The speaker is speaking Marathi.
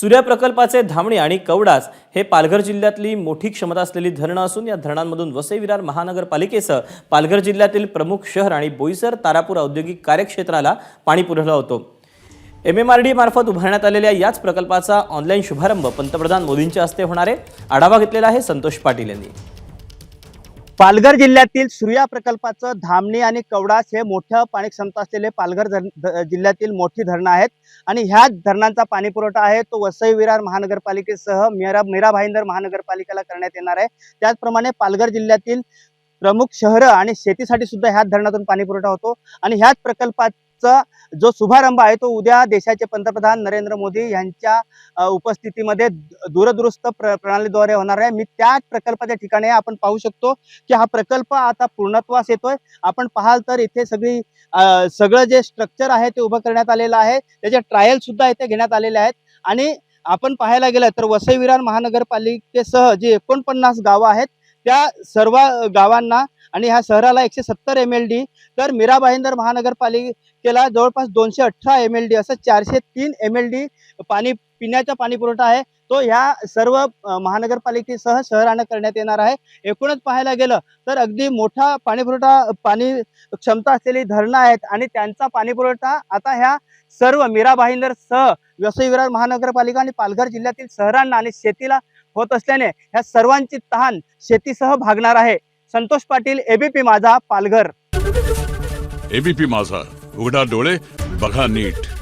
सूर्या प्रकल्पाचे धामणी आणि कवडास हे पालघर जिल्ह्यातली मोठी क्षमता असलेली धरणं असून या धरणांमधून वसई विरार महानगरपालिकेसह पालघर जिल्ह्यातील प्रमुख शहर आणि बोईसर तारापूर औद्योगिक कार्यक्षेत्राला पाणी पुरवला होतो. एम एम आर डी मार्फत उभारण्यात आलेल्या याच प्रकल्पाचा ऑनलाईन शुभारंभ पंतप्रधान मोदींच्या हस्ते होणार आहे. आढावा घेतलेला आहे संतोष पाटील यांनी. पालघर जिल्ह्यातील सूर्या प्रकल्पाचं धामणी आणि कवडास हे मोठ्या पाणी क्षमता असलेले पालघर धरण जिल्ह्यातील मोठी धरणं आहेत. आणि ह्या धरणांचा पाणी पुरवठा आहे तो वसई विरार महानगरपालिकेसह मेरा मेरा भाईंदर महानगरपालिकेला करण्यात येणार आहे. त्याचप्रमाणे पालघर जिल्ह्यातील प्रमुख शहरं आणि शेतीसाठी सुद्धा ह्याच धरणातून पाणी पुरवठा होतो. आणि ह्याच प्रकल्पाचा जो शुभारंभ आहे तो उद्या देशाचे पंतप्रधान नरेंद्र मोदी यांच्या उपस्थितीमध्ये दूरदुरुस्त प्र प्रणालीद्वारे होणार आहे. मी त्याच प्रकल्पाच्या ठिकाणी आपण पाहू शकतो की हा प्रकल्प आता पूर्णत्वास येतोय. आपण पाहाल तर इथे सगळी सगळं जे स्ट्रक्चर आहे ते उभं करण्यात आलेलं आहे. त्याचे ट्रायल सुद्धा इथे घेण्यात आलेले आहेत. आणि आपण पाहायला गेलं तर वसई विरार महानगरपालिकेसह जी एकोणपन्नास गावं आहेत त्या सर्व गावांना आणि ह्या शहराला एकशे सत्तर एम एल डी तर मीरा भाईंदर महानगरपालिकेला जवळपास दोनशे अठरा एम एल डी असं चारशे तीन एम एल डी पाणी पिण्याचा पाणी पुरवठा आहे. तो ह्या सर्व महानगरपालिकेसह शहरानं करण्यात येणार आहे. एकूणच पाहायला गेलं तर अगदी मोठा पाणीपुरवठा पाणी क्षमता असलेली धरणं आहेत आणि त्यांचा पाणीपुरवठा आता ह्या सर्व मीरा भाईंदर सह वसई विरार महानगरपालिका आणि पालघर जिल्ह्यातील शहरांना आणि शेतीला होत असल्याने ह्या सर्वांची तहान शेतीसह भागणार आहे. संतोष पाटील एबीपी माझा पालघर. एबीपी माझा. उघडा डोळे बघा नीट.